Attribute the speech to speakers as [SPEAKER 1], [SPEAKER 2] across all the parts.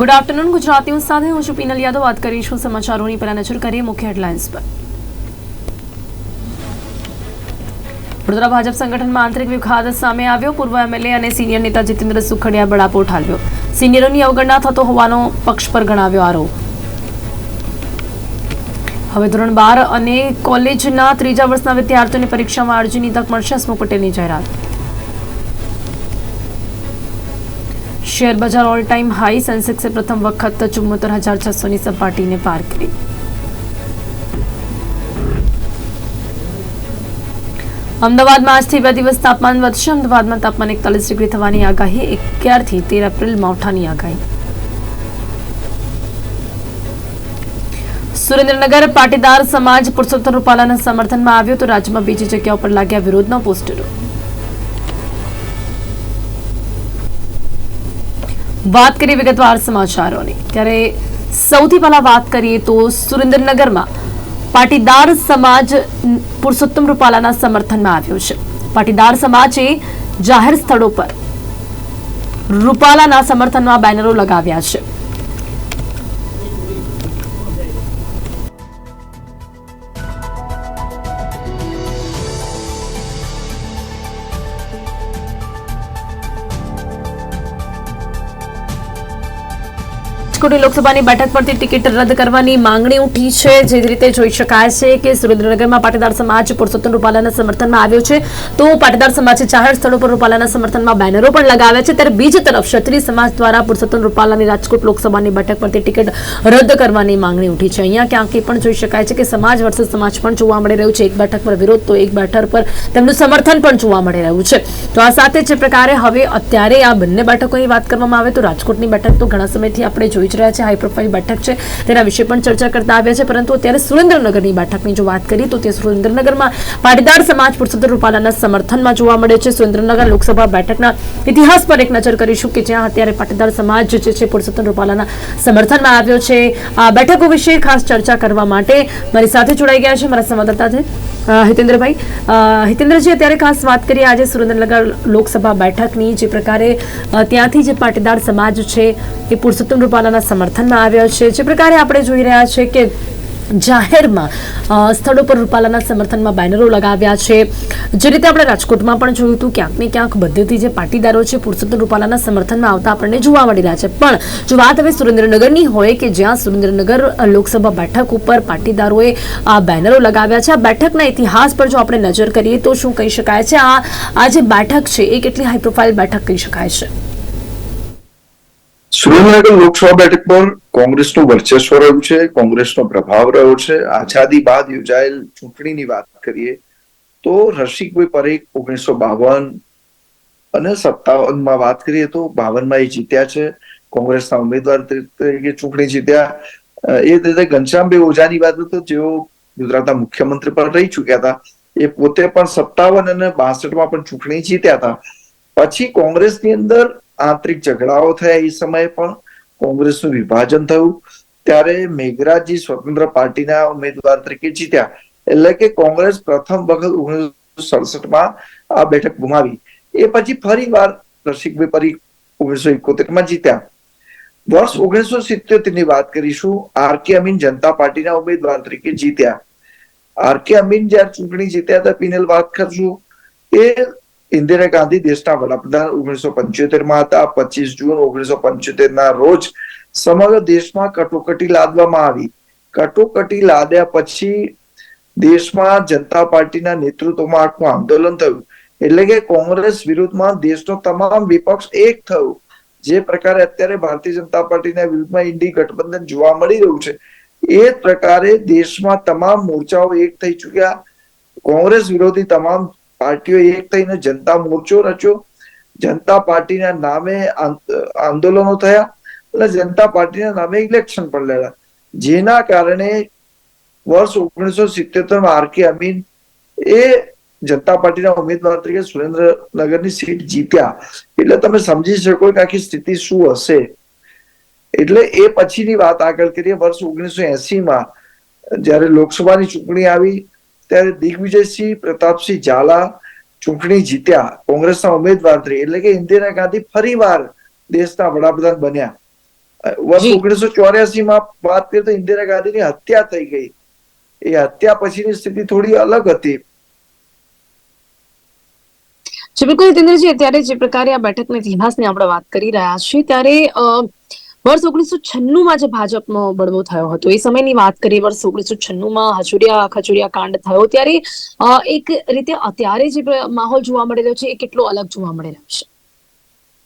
[SPEAKER 1] Good afternoon ગુજરાતીઓ સાથે હું છું યાદવ. વાત કરીશું સમાચારોની. પહેલા નજર કરીએ મુખ્ય હેડલાઇન્સ પર. વડોદરા ભાજપ સંગઠનમાં આંતરિક વિખાદ સામે આવ્યો. પૂર્વ એમએલએ અને સિનિયર નેતા જીતેન્દ્ર સુખડિયા બળાપો ઠાલવ્યો. સિનિયરોની અવગણના થતો હોવાનો પક્ષ પર ગણાવ્યો આરોપ. હવે ધોરણ બાર અને કોલેજના ત્રીજા વર્ષના વિદ્યાર્થીઓને પરીક્ષામાં અરજીની તક મળશે હસમુખ પટેલની જાહેરાત. શેર બજાર ઓલ ટાઈમ હાઈ, સેન્સેક્સે પ્રથમ વખત ચુમ્મોતેર હજાર છસોની સપાટીને પાર કરી. અમદાવાદમાં આજથી બે દિવસ તાપમાન વધશે. અમદાવાદમાં તાપમાન એકતાલીસ ડિગ્રી થવાની આગાહી. અગિયારથી તેર એપ્રિલ માવઠાની આગાહી. સુરેન્દ્રનગર પાટીદાર સમાજ પુરુષોત્તમ રૂપાલાના સમર્થનમાં આવ્યો તો રાજ્યમાં બીજી જગ્યા ઉપર લાગ્યા વિરોધના પોસ્ટરો. વાત કરીએ વિગતવાર સમાચારોની. ત્યારે સૌથી પહેલા વાત કરીએ તો સુરેન્દ્રનગરમાં પાટીદાર સમાજ પુરુષોત્તમ રૂપાલાના સમર્થનમાં આવ્યો છે. પાટીદાર સમાજે જાહેર સ્થળો પર રૂપાલાના સમર્થનમાં બેનરો લગાવ્યા છે. રાજકોટની લોકસભાની બેઠક પરથી ટિકિટ રદ કરવાની માંગણી ઉઠી છે. જે રીતે જોઈ શકાય છે કે સુરેન્દ્રનગરમાં પાટીદાર સમાજ પુરુષોત્તમ રૂપાલાના સમર્થનમાં આવ્યો છે. તો પાટીદાર સમાજે જાહેર સ્થળો પર રૂપાલાના સમર્થનમાં બેનરો પણ લગાવ્યા છે. ત્યારે બીજી તરફ ક્ષત્રિય સમાજ દ્વારા પુરુષોત્તમ રૂપાલાની રાજકોટ લોકસભાની બેઠક પરથી ટિકિટ રદ કરવાની માંગણી ઉઠી છે. અહીંયા ક્યાંક પણ જોઈ શકાય છે કે સમાજ વર્ષે સમાજ પણ જોવા મળી રહ્યું છે. એક બેઠક પર વિરોધ તો એક બેઠક પર તેમનું સમર્થન પણ જોવા મળી રહ્યું છે. તો આ સાથે જે પ્રકારે હવે અત્યારે આ બંને બેઠકોની વાત કરવામાં આવે તો રાજકોટની બેઠક તો ઘણા સમયથી આપણે જોઈ રહ્યા છે હાઈ પ્રોફાઇલ બેઠક છે, તેના વિશે પણ ચર્ચા કરતા આવ્યા છે, પરંતુ અત્યારે સુરેન્દ્રનગરની બેઠકની જો વાત કરીએ તો તે સુરેન્દ્રનગરમાં પાટીદાર સમાજ પુરુષોત્તમ રૂપાલાના સમર્થનમાં જોવા મળે છે. સુરેન્દ્રનગર લોકસભા બેઠકના ઇતિહાસ પર એક નજર કરીશું કે જ્યાં અત્યારે પાટીદાર સમાજ જે છે પુરુષોત્તમ રૂપાલાના સમર્થનમાં આવ્યો છે. આ બેઠકો વિશે ખાસ ચર્ચા કરવા માટે મારી સાથે જોડાઈ ગયા છે. મારા સંવાદદાતા છે. હિતેન્દ્રભાઈ હિતેન્દ્રજી, અત્યારે ખાસ વાત કરીએ, આજે સુરેન્દ્રનગર લોકસભા બેઠકની, જે પ્રકારે ત્યાંથી જે પાટીદાર સમાજ છે, એ પુરુષોત્તમ રૂપાલાના સમર્થનમાં આવ્યો છે. જે પ્રકારે આપણે જોઈ રહ્યા છે કે જાહેરમાં સ્થળો પર રૂપાલાના સમર્થનમાં બેનરો લગાવ્યા છે. જે રીતે આપણે રાજકોટમાં પણ જોયું હતું, ક્યાંક ને ક્યાંક બધેથી જે પાટીદારો છે પુરુષોત્તમ રૂપાલાના સમર્થનમાં આવતા આપણને જોવા મળી રહ્યા છે. પણ જો વાત હવે સુરેન્દ્રનગરની હોય કે જ્યાં સુરેન્દ્રનગર લોકસભા બેઠક ઉપર પાટીદારોએ આ બેનરો લગાવ્યા છે, આ બેઠકના ઇતિહાસ પર જો આપણે નજર કરીએ તો શું કહી શકાય છે? આ આ જે બેઠક છે, એ કેટલી હાઈ પ્રોફાઇલ બેઠક કહી શકાય છે?
[SPEAKER 2] સુરેન્દ્રનગર લોકસભા બેઠક પર કોંગ્રેસનું વર્ચસ્વ રહ્યું છે, કોંગ્રેસનો પ્રભાવ રહ્યો છે. આઝાદી બાદ યોજાયેલ ચૂંટણીની વાત કરીએ તો રસિકભાઈ પરેખ ઓગણીસો બાવન અને સત્તાવનમાં વાત કરીએ તો બાવનમાં એ જીત્યા છે. કોંગ્રેસના ઉમેદવાર તરીકે ચૂંટણી જીત્યા. એ રીતે ઘનશ્યામભાઈ ઓઝાની વાત તો જેઓ ગુજરાતના મુખ્યમંત્રી પણ રહી ચુક્યા હતા, એ પોતે પણ સત્તાવન અને બાસઠમાં પણ ચૂંટણી જીત્યા હતા. પછી કોંગ્રેસની અંદર આંતરિક ઝઘડાઓ થયા એ સમયે પણ કોંગ્રેસનું વિભાજન થયું. ત્યારે મેઘરાજજી સ્વતંત્ર પાર્ટીના ઉમેદવાર તરીકે જીત્યા. એટલે કે કોંગ્રેસ પ્રથમ વખત ઓગણીસો સડસઠમાં આ બેઠક ગુમાવી. એ પછી ફરી વાર રસિકભાઈ પરીખ ઓગણીસો એકોતેરમાં જીત્યા. વર્ષ ઓગણીસો સિત્યોતેરની વાત કરીશું આર કે અમીન જનતા પાર્ટીના ઉમેદવાર તરીકે જીત્યા. આર કે અમીન જયારે ચૂંટણી જીત્યા હતા, પીનેલ વાત કરશું. એ ઇન્દિરા ગાંધી દેશના વડાપ્રધાન ઓગણીસો પંચોતેરમાં હતા. પચીસ જૂન ઓગણીસો પંચોતેર ના રોજ સમગ્ર દેશમાં કટોકટી લાદવામાં આવી. કટોકટી લાદ્યા પછી દેશમાં જનતા પાર્ટીના નેતૃત્વમાં આખું આંદોલન થયું. એટલે કે કોંગ્રેસ વિરુદ્ધમાં દેશનો તમામ વિપક્ષ એક થયું. જે પ્રકારે અત્યારે ભારતીય જનતા પાર્ટીના વિરુદ્ધમાં ઇન્ડી ગઠબંધન જોવા મળી રહ્યું છે, એ પ્રકારે દેશમાં તમામ મોરચાઓ એક થઈ ચુક્યા. કોંગ્રેસ વિરોધી તમામ પાર્ટીઓ એક થઈને જનતા મોરચો રચ્યો. જનતા પાર્ટીના નામે આંદોલનો થયા અને જનતા પાર્ટીના નામે ઇલેક્શન પણ લડ્યા. જેના કારણે વર્ષ ઓગણીસો સિત્તેરમાં આર અમીન એ જનતા પાર્ટીના ઉમેદવાર તરીકે સુરેન્દ્રનગરની સીટ જીત્યા. એટલે તમે સમજી શકો કે આખી સ્થિતિ શું હશે. એટલે એ પછીની વાત આગળ કરીએ. વર્ષ ઓગણીસો એસી માં જ્યારે લોકસભાની ચૂંટણી આવી ત્યારે દિગ્વિજયસિંહ પ્રતાપસિંહ ઝાલા ચૂંટણી જીત્યા. કોંગ્રેસના ઉમેદવાર તરીકે. એટલે કે ઇન્દિરા ગાંધી ફરીવાર દેશના વડાપ્રધાન બન્યા. વર્ષ ઓગણીસો ચોર્યાસી માં વાત કરીએ તો ઇન્દિરા ગાંધીની હત્યા થઈ ગઈ. એ હત્યા પછીની સ્થિતિ થોડી અલગ હતી.
[SPEAKER 1] બિલકુલ અત્યારે જે પ્રકારે આ બેઠકના ઇતિહાસની આપણે વાત કરી રહ્યા છીએ ત્યારે વર્ષ ઓગણીસો છન્નુંમાં જે ભાજપનો બળવો થયો હતો. એ સમયની વાત કરીએ વર્ષ ઓગણીસો છન્નુંમાં હજુરિયા ખજુરિયા કાંડ થયો ત્યારે એક રીતે અત્યારે જે માહોલ જોવા મળી રહ્યો છે એ કેટલો અલગ જોવા મળી રહ્યો છે?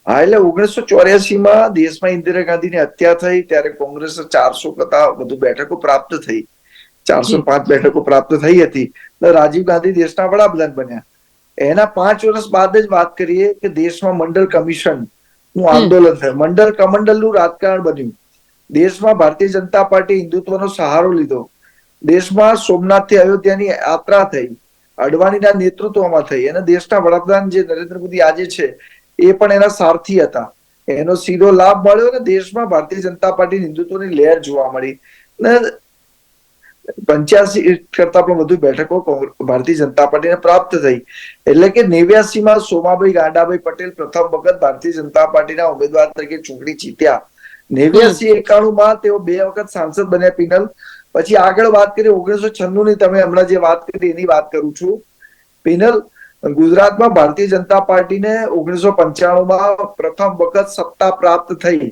[SPEAKER 2] હા એટલે ઓગણીસો ચોર્યાસીમાં દેશમાં ઇન્દિરા ગાંધીની હત્યા થઈ ત્યારે કોંગ્રેસ ચારસો કરતા વધુ બેઠકો પ્રાપ્ત થઈ. ચારસો પાંચ બેઠકો પ્રાપ્ત થઈ હતી. રાજીવ ગાંધી દેશના વડાપ્રધાન બન્યા. એના પાંચ વર્ષ બાદ જ વાત કરીએ કે દેશમાં મંડળ કમિશન નું આંદોલન થયું. મંડળ કમંડલનું રાજકારણ બન્યું. દેશમાં ભારતીય જનતા પાર્ટી હિન્દુત્વનો સહારો લીધો. દેશમાં સોમનાથથી અયોધ્યાની યાત્રા થઈ. અડવાણીના નેતૃત્વમાં થઈ. અને દેશના વડાપ્રધાન જે નરેન્દ્ર મોદી આજે છે એ પણ એના સારથી હતા. એનો સીધો લાભ મળ્યો અને દેશમાં ભારતીય જનતા પાર્ટી હિન્દુત્વની લહેર જોવા મળી. ને પંચ્યાસી કરતા પણ વધુ બેઠકો ભારતીય જનતા પાર્ટીને પ્રાપ્ત થઈ. એટલે કે નેવ્યાસી માં સોમાભાઈ ગાંડાભાઈ પટેલ પ્રથમ વખત ભારતીય જનતા પાર્ટીના ઉમેદવાર તરીકે ચૂંટણી જીત્યા. નેવ્યાસી એકાણું માં તેઓ બે વખત સાંસદ બન્યા પિનલ. પછી આગળ વાત કરીએ ઓગણીસો છન્નું ની તમે હમણાં જે વાત કરી એની વાત કરું છું. પિનલ ગુજરાતમાં ભારતીય જનતા પાર્ટીને ઓગણીસો પંચાણું માં પ્રથમ વખત સત્તા પ્રાપ્ત થઈ.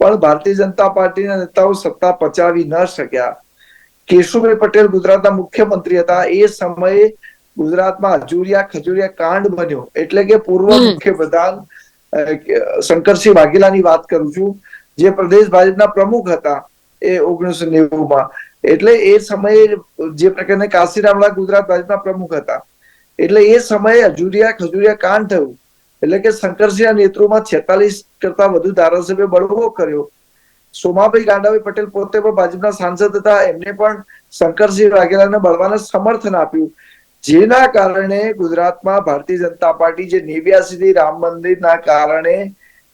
[SPEAKER 2] પણ ભારતીય જનતા પાર્ટીના નેતાઓ સત્તા પચાવી ન શક્યા. કેશુભાઈ પટેલ ગુજરાતના મુખ્યમંત્રી હતા. એ સમયે ગુજરાતમાં અજુરિયા ખજુરિયા કાંડ બન્યો. એટલે કે પૂર્વ. મુખ્યપ્રધાન શંકરસિંહ વાઘેલાની વાત કરું છું. જે પ્રદેશ ભાજપના પ્રમુખ હતા એ ઓગણીસો નેવું માં એટલે એ સમયે જે પ્રકારના કાશીરામલા ગુજરાત ભાજપના પ્રમુખ હતા. એટલે એ સમયે અજુરિયા ખજુરિયા કાંડ થયું. એટલે કે શંકરસિંહના નેતૃત્વમાં છેતાલીસ કરતા વધુ ધારાસભ્ય બળવો કર્યો. સોમાભાઈ ગાંડાભાઈ પટેલ પોતે પણ ભાજપના સાંસદ હતા. એમને પણ શંકરસિંહ વાઘેલાને બળવાને સમર્થન આપ્યું. જેના કારણે ગુજરાતમાં ભારતીય જનતા પાર્ટી જે નેવ્યાસી થી રામ મંદિરના કારણે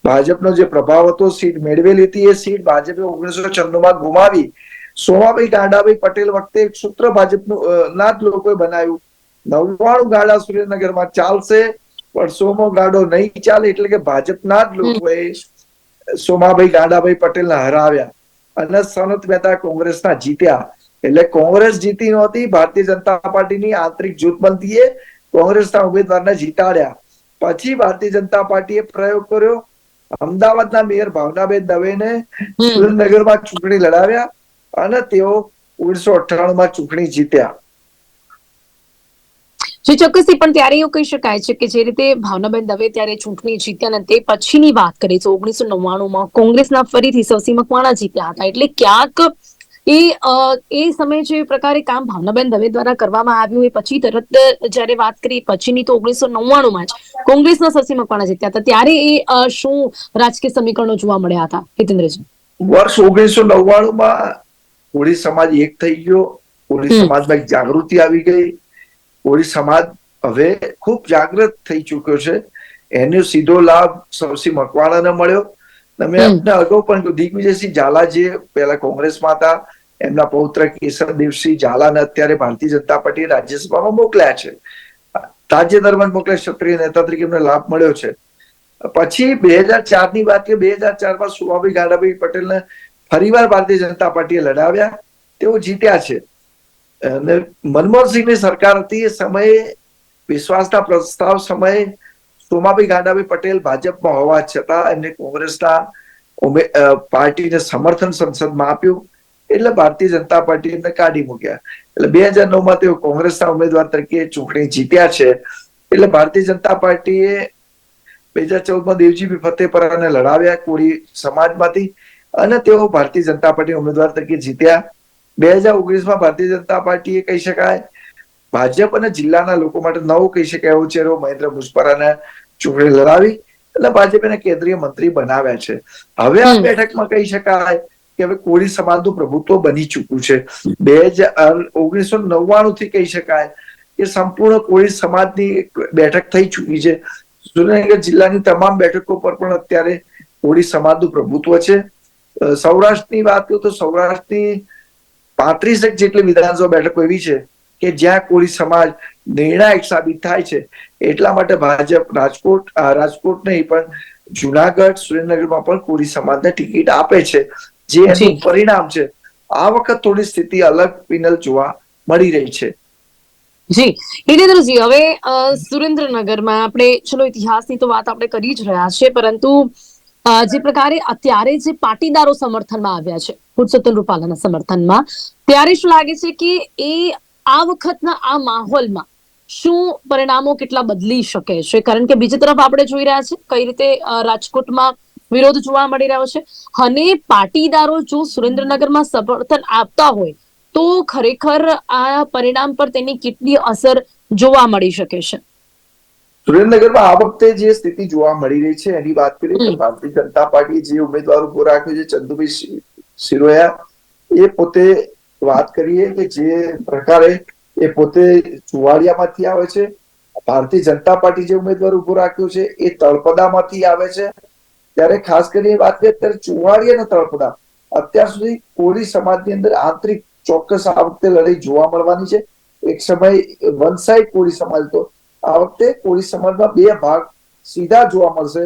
[SPEAKER 2] ભાજપનો જે પ્રભાવ હતો, સીટ મેળવેલી હતી, એ સીટ ભાજપે ઓગણીસો છન્નુમાં ગુમાવી. સોમાભાઈ ગાંડાભાઈ પટેલ વખતે એક સૂત્ર ભાજપનું ના જ લોકોએ બનાવ્યું. નવ્વાણું ગાડા સુરેન્દ્રનગરમાં ચાલશે, પણ સોમો ગાડો નહીં ચાલે એટલે કે ભાજપના જ લોકોએ સોમાભાઈ ગાંડાભાઈ પટેલને હરાવ્યા અને સનત મહેતા કોંગ્રેસના જીત્યા. એટલે કોંગ્રેસ જીતી નહોતી ભારતીય જનતા પાર્ટીની આંતરિક જૂથબંધીએ કોંગ્રેસના ઉમેદવારને જીતાડ્યા. પછી ભારતીય જનતા પાર્ટીએ પ્રયોગ કર્યો. અમદાવાદના મેયર ભાવનાબેન દવેને સુરેન્દ્રનગરમાં ચૂંટણી લડાવ્યા અને તેઓ ઓગણીસો અઠ્ઠાણું માં ચૂંટણી જીત્યા.
[SPEAKER 1] જી ચોક્કસથી પણ ત્યારે એવું કહી શકાય છે કે જે રીતે ભાવનાબેન દવે ત્યારે ચૂંટણી જીત્યા અને તે પછીની વાત કરીએ તો ઓગણીસો નવ્વાણું માં કોંગ્રેસના ફરીથી સવસી મકવાણા જીત્યા હતા. એટલે ક્યાંક એ એ સમયે જે પ્રકારે કામ ભાવનાબેન દવે દ્વારા કરવામાં આવ્યું એ પછી તરત જ્યારે વાત કરી પછીની તો ઓગણીસો નવ્વાણુંમાં જ કોંગ્રેસના સવસી મકવાણા જીત્યા હતા. ત્યારે એ શું રાજકીય સમીકરણો જોવા મળ્યા હતા? હિતેન્દ્રજી.
[SPEAKER 2] વર્ષ ઓગણીસો નવ્વાણુંમાં કોળી સમાજ એક થઈ ગયો. કોળી સમાજમાં એક જાગૃતિ આવી ગઈ. કોળી સમાજ હવે ખૂબ જાગૃત થઈ ચુક્યો છે. એનો સીધો લાભ સૌસી મકવાણાને મળ્યો.
[SPEAKER 1] તમે
[SPEAKER 2] આપણે. અગાઉ પણ દિગ્વિજયસિંહ ઝાલા જે પહેલા કોંગ્રેસમાં હતા એમના પૌત્ર કેશવદેવસિંહ ઝાલાને અત્યારે ભારતીય જનતા પાર્ટી રાજ્યસભામાં મોકલ્યા છે. તાજેતરમાં મોકલ્યા ક્ષત્રિય નેતા તરીકે એમને લાભ મળ્યો છે. પછી બે હજાર ચારની વાત કે બે હજાર ચારમાં સુભાભાઈ ગાડાભાઈ પટેલને ફરીવાર ભારતીય જનતા પાર્ટીએ લડાવ્યા. તેઓ જીત્યા છે. અને મનમોહનસિંહની સરકાર હતી એ સમયે વિશ્વાસના પ્રસ્તાવ સમયે સોમાભાઈ ગાંડાભાઈ પટેલ ભાજપમાં હોવા છતાં એમને કોંગ્રેસના પાર્ટીને સમર્થન સંસદમાં આપ્યું. એટલે ભારતીય જનતા પાર્ટી એમને કાઢી મૂક્યા. એટલે બે હજાર નવમાં તેઓ કોંગ્રેસના ઉમેદવાર તરીકે ચૂંટણી જીત્યા છે. એટલે ભારતીય જનતા પાર્ટીએ બે હજાર ચૌદમાં દેવજીભાઈ ફતેપરાને લડાવ્યા કોળી સમાજમાંથી. અને તેઓ ભારતીય જનતા પાર્ટી ઉમેદવાર તરીકે જીત્યા. બે હજાર ઓગણીસમાં ભારતીય જનતા પાર્ટીએ કહી શકાય ભાજપ અને જિલ્લાના લોકો માટે નવો કહી શકાય એવો ચહેરો મહેન્દ્ર મુસ્પરાને ચૂંટણી લડાવી એટલે ભાજપ એને કેન્દ્રીય મંત્રી બનાવ્યા છે. હવે આ બેઠકમાં કહી શકાય કે હવે કોળી સમાજનું પ્રભુત્વ બની ચૂક્યું છે. બે હજાર ઓગણીસો નવ્વાણું થી કહી શકાય કે સંપૂર્ણ કોળી સમાજની બેઠક થઈ ચૂકી છે. સુરેન્દ્રનગર જિલ્લાની તમામ બેઠકો પર પણ અત્યારે કોળી સમાજનું પ્રભુત્વ છે. સૌરાષ્ટ્રની વાત કરું તો સૌરાષ્ટ્રની પાંત્રીસેક જેટલી વિધાનસભા બેઠકો એવી છે કે જ્યાં કોળી સમાજ નિર્ણાયક સાબિત થાય છે. એટલા માટે ભાજપ રાજકોટ રાજકોટ નહીં પણ જુનાગઢ સુરેન્દ્રનગરમાં પણ કોળી સમાજને ટિકિટ આપે છે. જે એનું પરિણામ છે. આ વખત થોડી સ્થિતિ અલગ પિનલ જોવા મળી રહી છે.
[SPEAKER 1] જી. હિતેન્દ્રજી હવે સુરેન્દ્રનગરમાં આપણે ચલો ઇતિહાસની તો વાત આપણે કરી જ રહ્યા છે પરંતુ જે પ્રકારે અત્યારે જે પાટીદારો સમર્થનમાં આવ્યા છે, પુરુષોત્તમ રૂપાલાના સમર્થનમાં, ત્યારે શું લાગે છે કે એ આ વખતના આ માહોલમાં શું પરિણામો કેટલા બદલી શકે છે? કારણ કે બીજી તરફ આપણે જોઈ રહ્યા છે કઈ રીતે રાજકોટમાં વિરોધ જોવા મળી રહ્યો છે અને પાટીદારો જો સુરેન્દ્રનગરમાં સમર્થન આપતા હોય, તો ખરેખર આ પરિણામ પર તેની કેટલી અસર જોવા મળી શકે છે?
[SPEAKER 2] સુરેન્દ્રનગરમાં આ વખતે જે સ્થિતિ જોવા મળી રહી છે એની વાત કરીએ તો ભારતીય જનતા પાર્ટી જે ઉમેદવાર ઊભો રાખ્યો છે ચંદુભાઈ શિરોયા એ પોતે વાત કરીએ કે જે પ્રકારે એ પોતે ચુવાડિયામાંથી આવે છે. ભારતીય જનતા પાર્ટી જે ઉમેદવાર ઊભો રાખ્યો છે એ તળપદામાંથી આવે છે. ત્યારે ખાસ કરીને વાત કરીએ ત્યારે ચુવાડિયા અને તળપદા. અત્યાર સુધી કોળી સમાજની અંદર આંતરિક ચોક્કસ આ વખતે લડાઈ જોવા મળવાની છે. એક સમય વન સાઈડ કોળી સમાજ હતો. આ વખતે કોળી સમાજમાં બે ભાગ સીધા જોવા મળશે.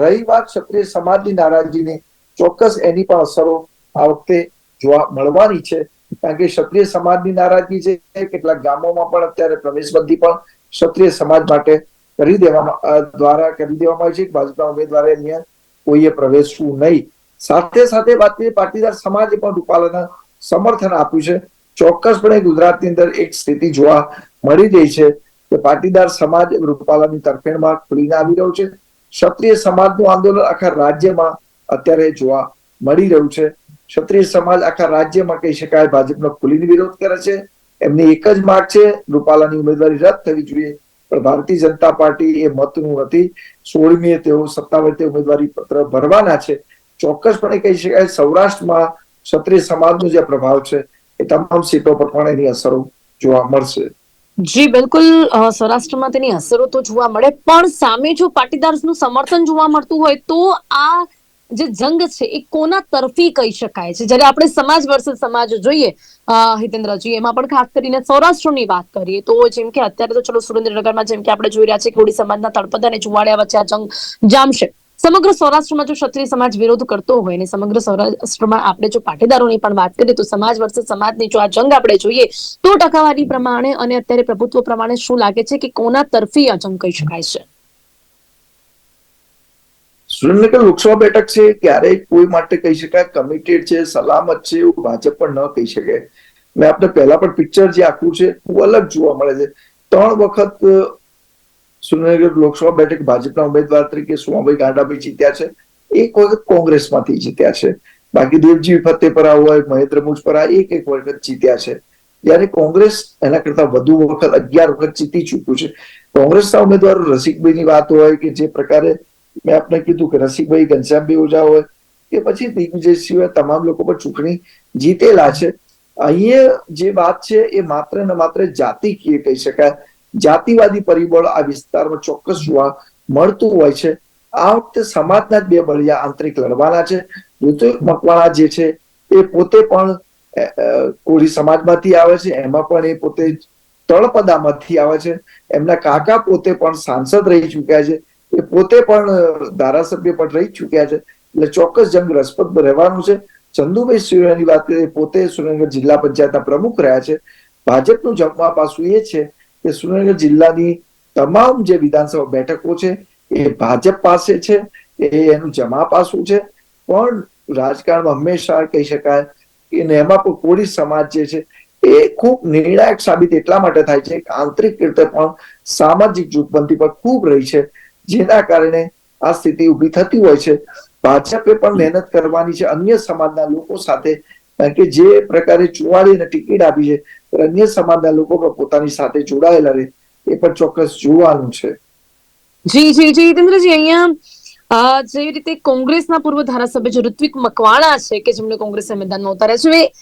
[SPEAKER 2] રહી વાત ક્ષત્રિય સમાજની નારાજીની ચોક્કસ એની પણ અસરો આ વખતે જોવા મળવાની છે. કારણ કે ક્ષત્રિય સમાજની નારાજગી છે, કેટલાક ગામોમાં પણ અત્યારે પ્રવેશબંધી પણ ક્ષત્રિય સમાજ માટે કરી દેવામાં દ્વારા કરી દેવામાં આવી છે. ભાજપના ઉમેદવારે અહીંયા કોઈએ પ્રવેશવું નહીં. સાથે સાથે વાત કરીએ પાટીદાર સમાજે પણ રૂપાલાના સમર્થન આપ્યું છે. ચોક્કસપણે ગુજરાતની અંદર એક સ્થિતિ જોવા મળી રહી છે. કે પાટીદાર સમાજ રૂપાલાની તરફેણમાં ખુલીને આવી રહ્યો છે. ક્ષત્રિય સમાજનું આંદોલન આખા રાજ્યમાં અત્યારે જોવા મળી રહ્યું છે. ક્ષત્રિય સમાજ આખા રાજ્યમાં કહી શકાય ભાજપનો ખુલીને વિરોધ કરે છે. એમની એક જ માગ છે, રૂપાલાની ઉમેદવારી રદ થવી જોઈએ. પણ ભારતીય જનતા પાર્ટી એ મતનું નથી. સોળમીએ તેઓ સત્તાવાર તે ઉમેદવારી પત્ર ભરવાના છે. ચોક્કસપણે કહી શકાય સૌરાષ્ટ્રમાં ક્ષત્રિય સમાજનો જે પ્રભાવ છે, એ તમામ સીટો પર પણ એની અસરો જોવા મળશે.
[SPEAKER 1] જી, બિલકુલ સૌરાષ્ટ્રમાં તેની અસરો તો જોવા મળે, પણ સામે જો પાટીદારનું સમર્થન જોવા મળતું હોય તો આ જે જંગ છે એ કોના તરફી કહી શકાય છે? જ્યારે આપણે સમાજ વર્ષે સમાજ જોઈએ હિતેન્દ્રજી, એમાં પણ ખાસ કરીને સૌરાષ્ટ્રની વાત કરીએ તો જેમ કે અત્યારે તો ચલો સુરેન્દ્રનગરમાં જેમ કે આપણે જોઈ રહ્યા છીએ કોડી સમાજના તળપદાને અને ચુવાડિયા વચ્ચે આ જંગ જામશે. સમગ્ર સૌરાષ્ટ્રમાં જો ક્ષત્રિય સમાજ વિરોધ કરતો હોય અને સમગ્ર સૌરાષ્ટ્રમાં આપણે જો પાટીદારોની પણ વાત કરીએ તો સમાજ વર્ષે સમાજની જો આ જંગ આપણે જોઈએ તો ટકાવારી પ્રમાણે અને અત્યારે પ્રભુત્વ પ્રમાણે શું લાગે છે કે કોના તરફી આ જંગ કહી શકાય છે?
[SPEAKER 2] સુરેન્દ્રનગર લોકસભા બેઠક છે, ક્યારેય કોઈ માટે કહી શકાય કમિટેડ છે, સલામત છે એવું ભાજપ પણ ન કહી શકે. મેં આપણે પહેલા પણ પિક્ચર જે આખું છે, બહુ અલગ જોવા મળે છે. ત્રણ વખત સુરેન્દ્રનગર લોકસભા બેઠક ભાજપના ઉમેદવાર તરીકે સુમાભાઈ ગાંડાભાઈ જીત્યા છે. એક વખત કોંગ્રેસમાંથી જીત્યા છે. બાકી દેવજી ફતેપરા હોય, મહેન્દ્ર મુજપરા એક એક વખત જીત્યા છે. જ્યારે કોંગ્રેસ એના કરતા વધુ વખત અગિયાર વખત જીતી ચૂક્યું છે. કોંગ્રેસના ઉમેદવારો રસિકભાઈની વાત હોય કે જે પ્રકારે મેં આપને કીધું કે રસિકભાઈ ઘનશ્યામભાઈ ઓઝા હોય, કે પછી દિગ્વિજય સિવાય તમામ લોકો પર ચૂંટણી જીતેલા છે. અહીંયા જે વાત છે એ માત્ર ને માત્ર જાતિકીય કહી શકાય. જાતિવાદી પરિબળ આ વિસ્તારમાં ચોક્કસ જોવા મળતું હોય છે. આ વખતે સમાજના જ બે બળિયા આંતરિક લડવાના છે. ઋતુ મકવાણા જે છે એ પોતે પણ કોળી સમાજમાંથી આવે છે. એમાં પણ એ પોતે તળપદામાંથી આવે છે. એમના કાકા પોતે પણ સાંસદ રહી ચૂક્યા છે. એ પોતે પણ ધારાસભ્ય પણ રહી ચૂક્યા છે. એટલે ચોક્કસ જંગ રસપ્રદ રહેવાનું છે. ચંદુભાઈ સૂર્યાની વાત કરીએ, પોતે સુરેન્દ્રનગર જિલ્લા પંચાયતના પ્રમુખ રહ્યા છે. ભાજપનું જમવા પાસું એ છે કે સુરેન્દ્રનગર જિલ્લાની તમામ જે વિધાનસભા બેઠકો છે, એ ભાજપ પાસે છે, એ એનું જમા પાસું છે. પણ રાજકારણમાં હંમેશા કહી શકાય કે ને એમાં પણ કોળી સમાજ જે છે, એ ખૂબ નિર્ણાયક સાબિત એટલા માટે થાય છે કે આંતરિક રીતે પણ સામાજિક જૂથબંધી પર ખૂબ રહી છે, જેના કારણે આ સ્થિતિ ઊભી થતી હોય છે. ભાજપે પણ મહેનત કરવાની છે અન્ય સમાજના લોકો સાથે કારણ કે જે પ્રકારે ચુવાડીને ટિકિટ આપી છે અન્ય સમાજના લોકો પણ પોતાની સાથે જોડાયેલા રહે એ પણ ચોક્કસ જોવાનું છે.
[SPEAKER 1] જી જી જી હિતેન્દ્રજી અહીંયા જે રીતે કોંગ્રેસના પૂર્વ ધારાસભ્ય જે ઋત્વિક મકવાણા છે કે જેમને કોંગ્રેસના મેદાનમાં ઉતાર્યા છે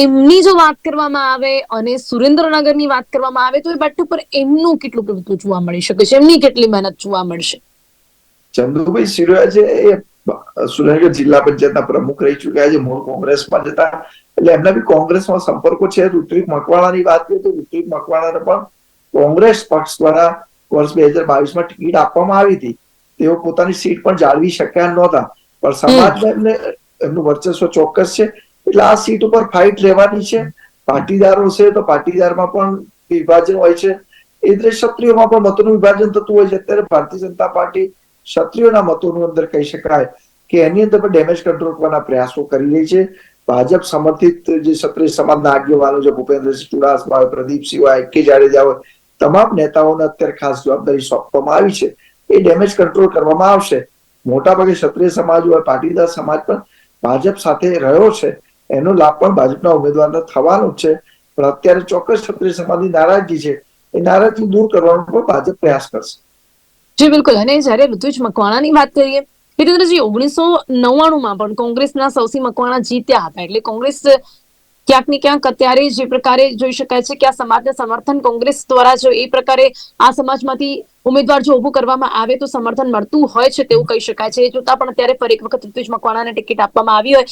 [SPEAKER 1] એમની જો વાત કરવામાં આવે અને સુરેન્દ્રનગરની વાત કરવામાં આવે તો એ બેઠક પર એમનું કેટલું પ્રભુત્વ જોવા મળી શકે છે? એમની કેટલી મહેનત જોવા મળશે?
[SPEAKER 2] ચંદુભાઈ સિરોયા છે એ સુરેન્દ્રનગર જિલ્લા પંચાયતના પ્રમુખ રહી ચુક્યા છે મૂળ કોંગ્રેસમાં જતા. એટલે એમના બી કોંગ્રેસમાં સંપર્કો છે. ઋત્વિક મકવાણાની વાત કરીએ તો ઋત્વિક મકવાણાને પણ કોંગ્રેસ પક્ષ દ્વારા વર્ષ બે હજાર બાવીસમાં ટિકિટ આપવામાં આવી હતી. તેઓ પોતાની સીટ પણ જાળવી શક્યા નહોતા. પણ સમાજમાં એમને એમનું વર્ચસ્વ ચોક્કસ છે. એટલે આ સીટ ઉપર ફાઇટ રહેવાની છે. પાટીદારો છે તો પાટીદારમાં પણ વિભાજન હોય છે. એ જ ક્ષત્રિયોમાં પણ મતોનું વિભાજન થતું હોય છે. અત્યારે ભારતીય જનતા પાર્ટી ક્ષત્રિયોના મતોનું અંદર કહી શકાય કે એની અંદર પણ ડેમેજ કંટ્રોલ કરવાના પ્રયાસો કરી રહી છે. ભાજપ સમર્થિત જે ક્ષત્રિય સમાજના આગેવાનો છે, ભૂપેન્દ્રસિંહ ચુડાસમા હોય, પ્રદીપસિંહ હોય, કે જાડેજા હોય, તમામ નેતાઓને અત્યારે ખાસ જવાબદારી સોંપવામાં આવી છે. એ ડેમેજ કંટ્રોલ કરવામાં આવશે. મોટાભાગે ક્ષત્રિય સમાજ હોય, પાટીદાર સમાજ પણ ભાજપ સાથે રહ્યો છે. એનો લાભ પણ ભાજપના ઉમેદવારને થવાનો છે. પણ અત્યારે ચોક્કસ ક્ષત્રિય સમાજની નારાજગી છે. એ નારાજગી દૂર કરવાનો પણ ભાજપ પ્રયાસ કરશે.
[SPEAKER 1] જી, બિલકુલ. અને જ્યારે ઋતુજ મકવાણાની વાત કરીએ, હિતેન્દ્રજી ઓગણીસો નવ્વાણુંમાં પણ કોંગ્રેસના સૌથી મકવાણા જીત્યા હતા. એટલે કોંગ્રેસ ક્યાંક ને ક્યાંક અત્યારે જે પ્રકારે જોઈ શકાય છે કે આ સમાજને સમર્થન કોંગ્રેસ દ્વારા જો એ પ્રકારે આ સમાજમાંથી ઉમેદવાર જો ઉભું કરવામાં આવે તો સમર્થન મળતું હોય છે તેવું કહી શકાય છે. એ જોતા પણ અત્યારે ફરી એક વખત ઋતુજ મકવાણાને ટિકિટ આપવામાં આવી હોય.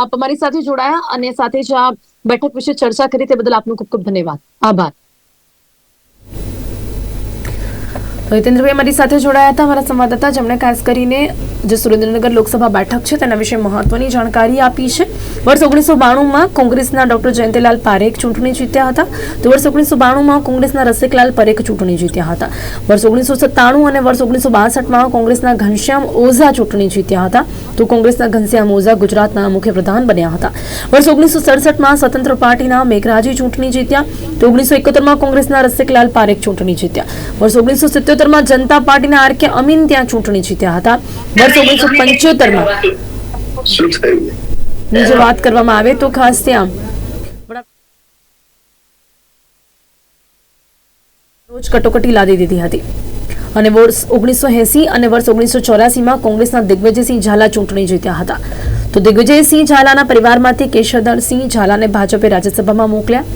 [SPEAKER 1] આપ અમારી સાથે જોડાયા અને સાથે જ આ બેઠક વિશે ચર્ચા કરી તે બદલ આપનો ખૂબ ખૂબ ધન્યવાદ. આભાર. હિતેન્દ્રભાઈ અમારી સાથે જોડાયા હતા, અમારા સંવાદદાતા જેમણે ખાસ કરીને જે સુરેન્દ્રનગર લોકસભા બેઠક છે તેના વિશે મહત્વની જાણકારી આપી છે. વર્ષ ઓગણીસો બાણુંમાં કોંગ્રેસના ડોક્ટર જયંતિલાલ પારેખ ચૂંટણી જીત્યા હતા. તો વર્ષ ઓગણીસો બાણુંમાં કોંગ્રેસના રસિકલાલ પરેખ ચૂંટણી જીત્યા હતા. વર્ષ ઓગણીસો સત્તાણું અને વર્ષ ઓગણીસો બાસઠમાં કોંગ્રેસના ઘનશ્યામ ઓઝા ચૂંટણી જીત્યા હતા. તો કોંગ્રેસના ઘનશ્યામ ઓઝા ગુજરાતના મુખ્યપ્રધાન બન્યા હતા. વર્ષ ઓગણીસો સડસઠમાં સ્વતંત્ર પાર્ટીના મેઘરાજી ચૂંટણી જીત્યા. તો ઓગણીસો એકોતેરમાં કોંગ્રેસના રસિકલાલ પારેખ ચૂંટણી જીત્યા. વર્ષ ઓગણીસો સિત્યોતેરમાં જનતા પાર્ટીના આર કે અમીન ત્યાં ચૂંટણી જીત્યા હતા. વર્ષ ઓગણીસો પંચોતેરમાં. જો વાત કરવામાં આવે તો ખાસ ત્યાં. રોજ કટોકટી લાદી દીધી હતી. અને વર્ષ ઓગણીસો એસી અને વર્ષ ઓગણીસો ચોરાસીમાં કોંગ્રેસના દિગ્વિજયસિંહ ઝાલા ચૂંટણી જીત્યા હતા. તો દિગ્વિજયસિંહ ઝાલાના પરિવારમાંથી કેશવદરસિંહ ઝાલાને ભાજપે રાજ્યસભામાં મોકલ્યા.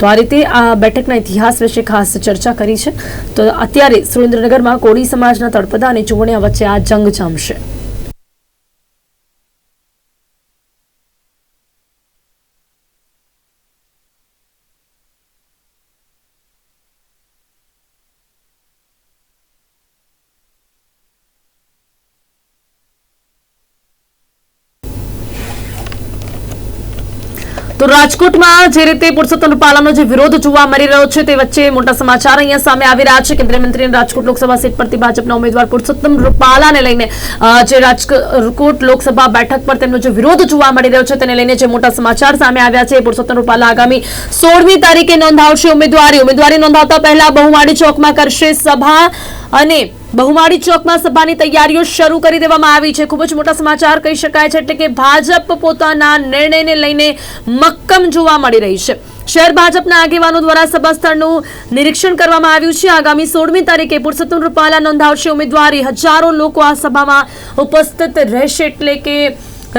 [SPEAKER 1] તો આ રીતે આ બેઠકના ઇતિહાસ વિશે ખાસ ચર્ચા કરી છે. તો અત્યારે સુરેન્દ્રનગરમાં કોળી સમાજના તળપદા અને ચૂંટણીયા વચ્ચે આ જંગ જામશે. તો રાજકોટમાં જે રીતે પુરુષોત્તમ રૂપાલાનો જે વિરોધ જોવા મળી રહ્યો છે તે વચ્ચે મોટા સમાચાર અહીંયા સામે આવી રહ્યા છે. કેન્દ્રીય મંત્રી રાજકોટ લોકસભા સીટ પરથી ભાજપના ઉમેદવાર પુરુષોત્તમ રૂપાલાને લઈને જે રાજકોટ લોકસભા બેઠક પર તેમનો જે વિરોધ જોવા મળી રહ્યો છે તેને લઈને જે મોટા સમાચાર સામે આવ્યા છે પુરુષોત્તમ રૂપાલા આગામી સોળમી તારીખે નોંધાવશે ઉમેદવારી. ઉમેદવારી નોંધાવતા પહેલા બહુમાળી ચોકમાં કરશે સભા અને બહુમાળી ચોકમાં સભાની તૈયારીઓ શરૂ કરી દેવામાં આવી છે. ખૂબ જ મોટા સમાચાર કહી શકાય છે એટલે કે ભાજપ પોતાના નિર્ણયને લઈને મક્કમ જોવા મળી રહી છે. શહેર ભાજપના આગેવાનો દ્વારા સભા સ્થળનું નિરીક્ષણ કરવામાં આવ્યું છે. આગામી સોળમી તારીખે પુરુષોત્તમ રૂપાલા નોંધાવશે ઉમેદવારી. હજારો લોકો આ સભામાં ઉપસ્થિત રહેશે એટલે કે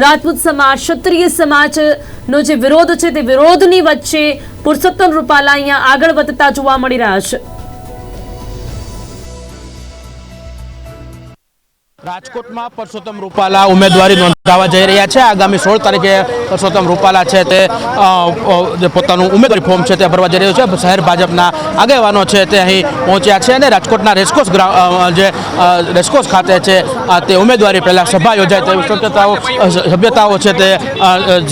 [SPEAKER 1] રાજપૂત સમાજ, ક્ષત્રિય સમાજનો જે વિરોધ છે તે વિરોધની વચ્ચે પુરુષોત્તમ રૂપાલા અહીંયા આગળ વધતા જોવા મળી રહ્યા છે.
[SPEAKER 3] રાજકોટમાં પરસોત્તમ રૂપાલા ઉમેદવારી નોંધાવવા જઈ રહ્યા છે. આગામી સોળ તારીખે પરસોત્તમ રૂપાલા છે તે જે પોતાનું ઉમેદવારી ફોર્મ છે તે ભરવા જઈ રહ્યું છે. શહેર ભાજપના આગેવાનો છે તે અહીં પહોંચ્યા છે અને રાજકોટના રેસકોર્સ જે રેસકોર્સ ખાતે છે તે ઉમેદવારી પહેલાં સભા યોજાય તેવી શક્યતાઓ સભ્યતાઓ છે તે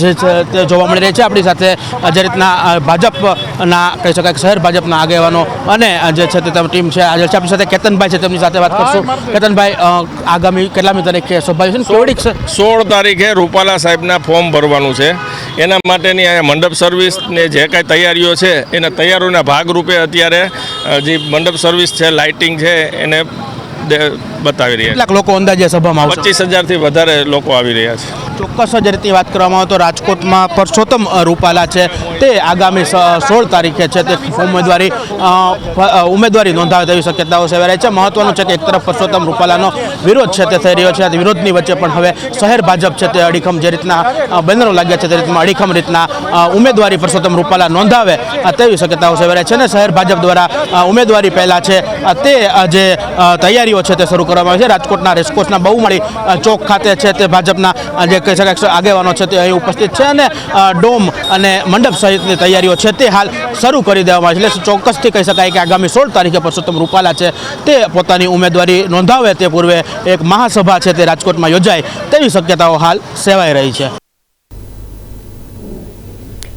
[SPEAKER 3] જે જોવા મળી રહી છે. આપણી સાથે જે રીતના ભાજપના કહી શકાય કે શહેર ભાજપના આગેવાનો અને જે છે તે ટીમ છે આજે છે. આપણી સાથે કેતનભાઈ છે તેમની સાથે વાત કરશું. કેતનભાઈ આગામી કેટલામી તારીખે સભા કેવડીક
[SPEAKER 4] સોળ તારીખે રૂપાલા સાહેબના ફોર્મ ભરવાનું છે. એના માટેની અહીંયા મંડપ સર્વિસ ને જે કાંઈ તૈયારીઓ છે, એના તૈયારીઓના ભાગરૂપે અત્યારે જે મંડપ સર્વિસ છે લાઇટિંગ છે, એને બતાવી રહ્યા
[SPEAKER 3] કેટલાક લોકો અંદાજે સભામાં
[SPEAKER 4] પચીસ હજારથી વધારે લોકો આવી રહ્યા છે.
[SPEAKER 3] ચોક્કસ જ રીતની વાત કરવામાં આવે તો રાજકોટમાં પરસોત્તમ રૂપાલા છે. તે આગામી સોળ તારીખે છે. તે ઉમેદવારી ઉમેદવારી નોંધાવે તેવી શક્યતાઓ સેવાય છે. મહત્વનું છે કે એક તરફ પરસોત્તમ રૂપાલાનો વિરોધ છે તે થઈ રહ્યો છે. વિરોધની વચ્ચે પણ હવે શહેર ભાજપ છે તે અડીખમ જે રીતના બેનરો લાગ્યા છે તે રીતમાં અડીખમ રીતના ઉમેદવારી પરસોત્તમ રૂપાલા નોંધાવે તેવી શક્યતાઓ સેવાય છે. અને શહેર ભાજપ દ્વારા ઉમેદવારી પહેલાં છે તે જે તૈયારીઓ છે તે શરૂ કરવામાં આવી છે. રાજકોટના રેસકોર્સના બહુ મળી ચોક ખાતે છે તે ભાજપના જે કહી શકાય આગેવાનો છે તે અહીં ઉપસ્થિત છે અને ડોમ અને મંડપ સહિતની તૈયારીઓ છે તે હાલ શરૂ કરી દેવામાં આવી છે. એટલે ચોક્કસથી કહી શકાય કે આગામી સોળ તારીખે પરસોત્તમ રૂપાલા છે તે પોતાની ઉમેદવારી નોંધાવે તે પૂર્વે એક મહાસભા છે તે રાજકોટમાં યોજાય તેવી શક્યતાઓ હાલ સેવાઈ રહી છે.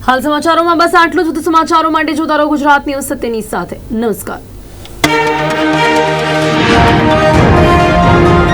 [SPEAKER 1] હાલ સમાચારોમાં બસ આટલું જ. સમાચારો માટે જોતા રહો ગુજરાત ન્યૂઝ સત્યની સાથે. નમસ્કાર. Thank.